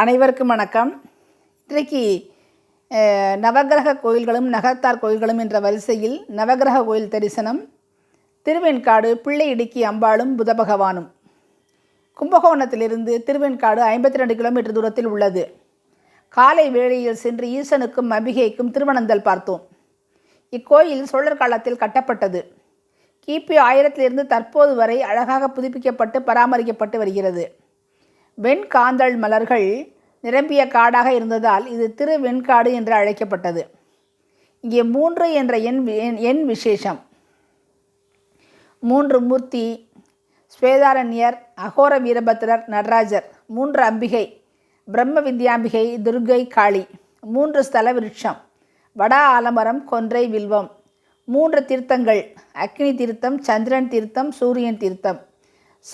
அனைவருக்கும் வணக்கம். இன்றைக்கு நவகிரக நவக்கிரக கோயில்களும் நகர்த்தார் கோயில்களும் என்ற வரிசையில் நவக்கிரக கோயில் தரிசனம் திருவெண்காடு பிள்ளை இடுக்கி அம்பாளும் புத பகவானும். கும்பகோணத்திலிருந்து திருவெண்காடு ஐம்பத்தி ரெண்டு கிலோமீட்டர் தூரத்தில் உள்ளது. காலை வேளையில் சென்று ஈசனுக்கும் அம்பிகைக்கும் திருவனந்தல் பார்த்தோம். இக்கோயில் சோழர் காலத்தில் கட்டப்பட்டது. கிபி ஆயிரத்திலிருந்து தற்போது வரை அழகாக புதுப்பிக்கப்பட்டு பராமரிக்கப்பட்டு வருகிறது. வெண்காந்தள் மலர்கள் நிரம்பிய காடாக இருந்ததால் இது திரு வெண்காடு என்று அழைக்கப்பட்டது. இங்கே மூன்று என்ற எண் எண் எண் விசேஷம். மூன்று மூர்த்தி ஸ்வேதாரண்யர் அகோர வீரபத்திரர் நடராஜர். மூன்று அம்பிகை பிரம்ம வித்யாம்பிகை துர்கை காளி. மூன்று ஸ்தல விருட்சம். வட ஆலமரம் கொன்றை வில்வம். மூன்று தீர்த்தங்கள் அக்னி தீர்த்தம் சந்திரன் தீர்த்தம் சூரியன் தீர்த்தம்.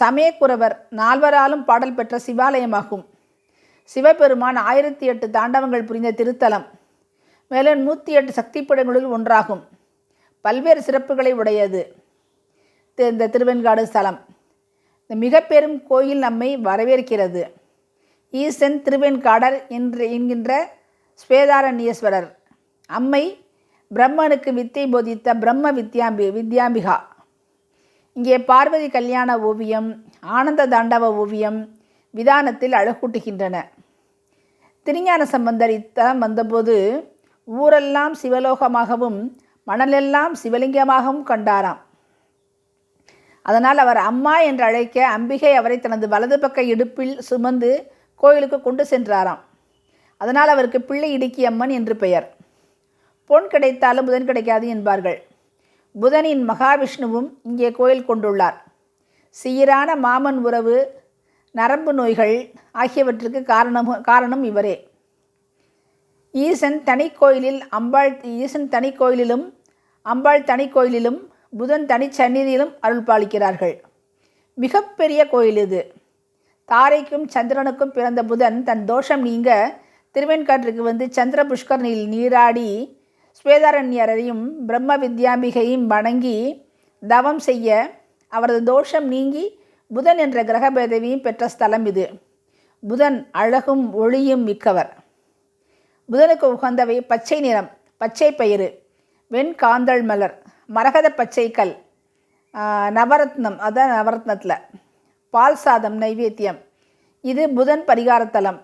சமயக்குறவர் நால்வராலும் பாடல் பெற்ற சிவாலயமாகும். சிவபெருமான் ஆயிரத்தி எட்டு தாண்டவங்கள் புரிந்த திருத்தலம். மேலும் நூற்றி எட்டு சக்திப்பிடங்களில் ஒன்றாகும். பல்வேறு சிறப்புகளை உடையது. இந்த திருவெண்காடு ஸ்தலம். இந்த மிக பெரும் கோயில் நம்மை வரவேற்கிறது. ஈசன் திருவெண்காடர் என்று என்கின்ற ஸ்வேதாரண்யேஸ்வரர் அம்மை பிரம்மனுக்கு வித்தை போதித்த பிரம்ம வித்யாம்பி வித்யாம்பிகா. இங்கே பார்வதி கல்யாண ஓவியம் ஆனந்த தாண்டவ ஓவியம் விதானத்தில் அழகூட்டுகின்றன. திருஞான சம்பந்தர் இத்தலம் வந்தபோது ஊரெல்லாம் சிவலோகமாகவும் மணலெல்லாம் சிவலிங்கமாகவும் கண்டாராம். அதனால் அவர் அம்மா என்று அழைக்க அம்பிகை அவரை தனது வலது பக்க இடுப்பில் சுமந்து கோயிலுக்கு கொண்டு சென்றாராம். அதனால் அவருக்கு பிள்ளை இடுக்கி அம்மன் என்று பெயர். பொன் கிடைத்தாலும் புதன் கிடைக்காது என்பார்கள். புதனின் மகாவிஷ்ணுவும் இங்கே கோயில் கொண்டுள்ளார். சீரான மாமன் உறவு நரம்பு நோய்கள் ஆகியவற்றுக்கு காரணம் காரணம் இவரே. ஈசன் தனி கோயிலில் அம்பாள் ஈசன் தனி கோயிலிலும் அம்பாள் தனி கோயிலிலும் புதன் தனி சந்நிதியிலும் அருள் பாலிக்கிறார்கள். மிகப்பெரிய கோயில் இது. தாரைக்கும் சந்திரனுக்கும் பிறந்த புதன் தன் தோஷம் நீங்க திருவெண்காட்டிற்கு வந்து சந்திர புஷ்கரணியில் நீராடி ஸ்வேதாரண்யரையும் பிரம்ம வித்யாம்பிகையும் வணங்கி தவம் செய்ய அவரது தோஷம் நீங்கி புதன் என்ற கிரகபேதவியும் பெற்ற ஸ்தலம் இது. புதன் அழகும் ஒளியும் மிக்கவர். புதனுக்கு உகந்தவை பச்சை நிறம் பச்சை பயிறு வெண்காந்தள் மலர் மரகத பச்சை கல் நவரத்னம் அதான் நவரத்னத்தில். பால் சாதம் நைவேத்தியம். இது புதன் பரிகாரத்தலம்.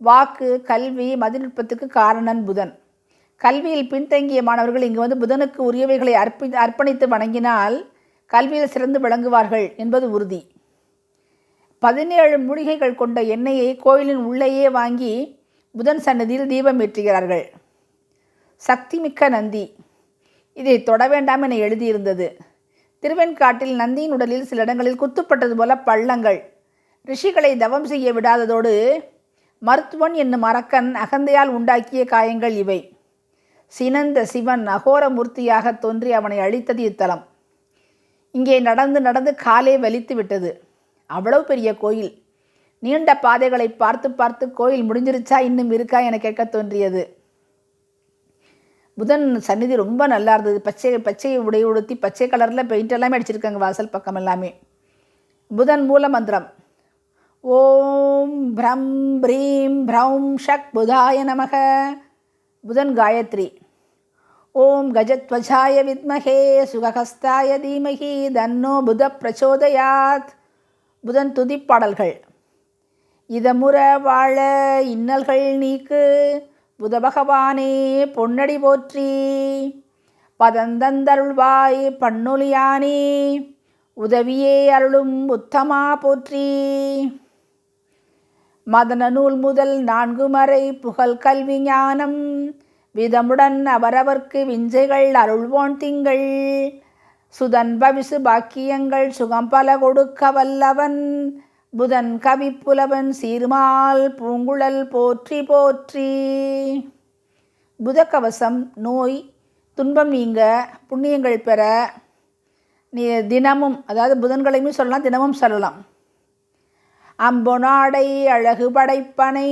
வாக்கு கல்வி மதிநுட்பத்துக்கு காரணன் புதன். கல்வியில் பின்தங்கிய மாணவர்கள் இங்கு வந்து புதனுக்கு உரியவைகளை அர்ப்பி அர்ப்பணித்து வணங்கினால் கல்வியில் சிறந்து விளங்குவார்கள் என்பது உறுதி. பதினேழு மூலிகைகள் கொண்ட எண்ணெயை கோயிலின் உள்ளேயே வாங்கி புதன் சன்னதியில் தீபம் ஏற்றுகிறார்கள். சக்திமிக்க நந்தி. இதை தொட வேண்டாம் என எழுதியிருந்தது. திருவெண்காட்டில் நந்தியின் உடலில் சில இடங்களில் குத்துப்பட்டது போல பள்ளங்கள். ரிஷிகளை தவம் செய்ய விடாததோடு மருத்துவன் என்னும் அரக்கன் அகந்தையால் உண்டாக்கிய காயங்கள் இவை. சினந்த சிவன் அகோர மூர்த்தியாக தோன்றி அவனை அழித்தது இத்தலம். இங்கே நடந்து நடந்து காலே வலித்து விட்டது. அவ்வளவு பெரிய கோயில். நீண்ட பாதைகளை பார்த்து பார்த்து கோயில் முடிஞ்சிருச்சா இன்னும் இருக்கா என கேட்க தோன்றியது. புதன் சந்நிதி ரொம்ப நல்லா இருந்தது. பச்சை பச்சை உடை உடுத்தி பச்சை கலரில் பெயிண்ட் எல்லாமே அடிச்சிருக்காங்க வாசல் பக்கம் எல்லாமே. புதன் மூல மந்திரம். ஓம் பிரம் ப்ரீம் ப்ரௌம் ஷக் புதாய நமக. புதன் காயத்ரி. ஓம் கஜத்வஜாய வித்மகே சுகஹஸ்தாய தீமகி தன்னோ புத பிரச்சோதயாத் புதன் துதிப்பாடல்கள். இதமுற வாழ இன்னல்கள் நீக்கு புத பகவானே பொன்னடி போற்றி. பதந்தந்தருள்வாய் பண்ணொலியானே உதவியே அருளும் உத்தமா போற்றி. மதன நூல் முதல் நான்கு மறை புகழ் கல்வி ஞானம் விதமுடன் அவரவர்க்கு விஞ்சைகள் அருள்வோன் திங்கள். சுதன் பவிசு பாக்கியங்கள் சுகம் பல கொடுக்க வல்லவன். புதன் கவிப்புலவன் சீர்மால் பூங்குழல் போற்றி போற்றி. புதக்கவசம் நோய் துன்பம் நீங்க புண்ணியங்கள் பெற நீ தினமும் அதாவது புதன்களையுமே சொல்லலாம் தினமும் சொல்லலாம். அம்பொனாடை அழகு படைப்பனை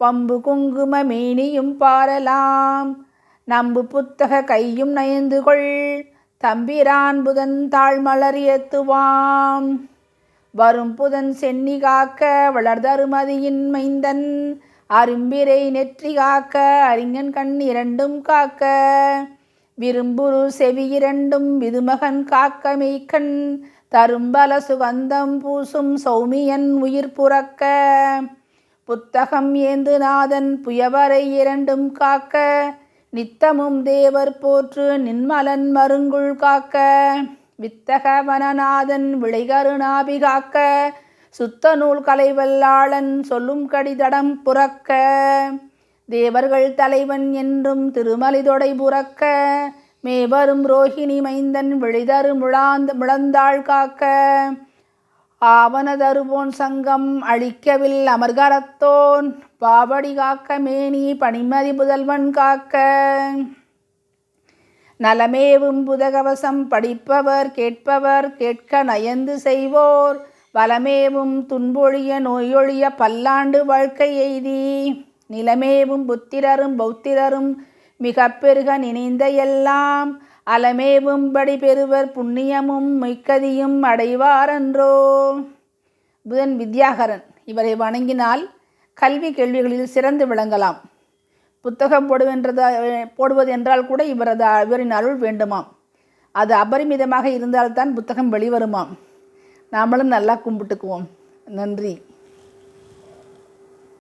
பம்பு குங்கும மேனியும் பாரலாம். நம்பு புத்தக கையும் நயந்து கொள். தம்பிரான் புதன் தாழ்மலர் ஏத்துவாம். வரும் புதன் சென்னி காக்க வளர்தருமதியின் மைந்தன். அரும்பிரை நெற்றி காக்க அறிஞன் கண் இரண்டும் காக்க. விரும்புரு செவி இரண்டும் விதுமகன் காக்க மெய்கண் தரும்பல சுகந்தம் பூசும் சௌமியன் உயிர் புறக்க. புத்தகம் ஏந்து நாதன் புயவரை இரண்டும் காக்க நித்தமும் தேவர் போற்று நின்மலன் மருங்குள் காக்க. வித்தக வனநாதன் விளைகருணாபி காக்க சுத்த நூல் கலைவல்லாளன் சொல்லும் கடிதடம் புறக்க. தேவர்கள் தலைவன் என்றும் திருமலிதொடை புறக்க மேவரும் ரோஹிணி மைந்தன் விழிதரு முழாந்த முழந்தாள் காக்க. ஆவனதருவோன் சங்கம் அழிக்கவில் அமர்கரத்தோன் பாவடி காக்க மேனி பனிமதி புதல்வன் காக்க. நலமேவும் புதகவசம் படிப்பவர் கேட்பவர் கேட்க நயந்து செய்வோர். வலமேவும் துன்பொழிய நோயொழிய பல்லாண்டு வாழ்க்கை எய்தி. நிலமேவும் புத்திரரும் பௌத்திரரும் மிக பெருக நினைந்த எல்லாம். அலமேவும் படி பெறுவர் புண்ணியமும் மிக்கதியும் அடைவாரன்றோ. புதன் வித்யாகரன் இவரை வணங்கினால் கல்வி கேள்விகளில் சிறந்து விளங்கலாம். புத்தகம் போடுவென்றதா போடுவது என்றால் கூட இவரது இவரின் அருள் வேண்டுமாம். அது அபரிமிதமாக இருந்தால்தான் புத்தகம் வெளிவருமாம். நாமளும் நல்லா கும்பிட்டுக்குவோம். நன்றி.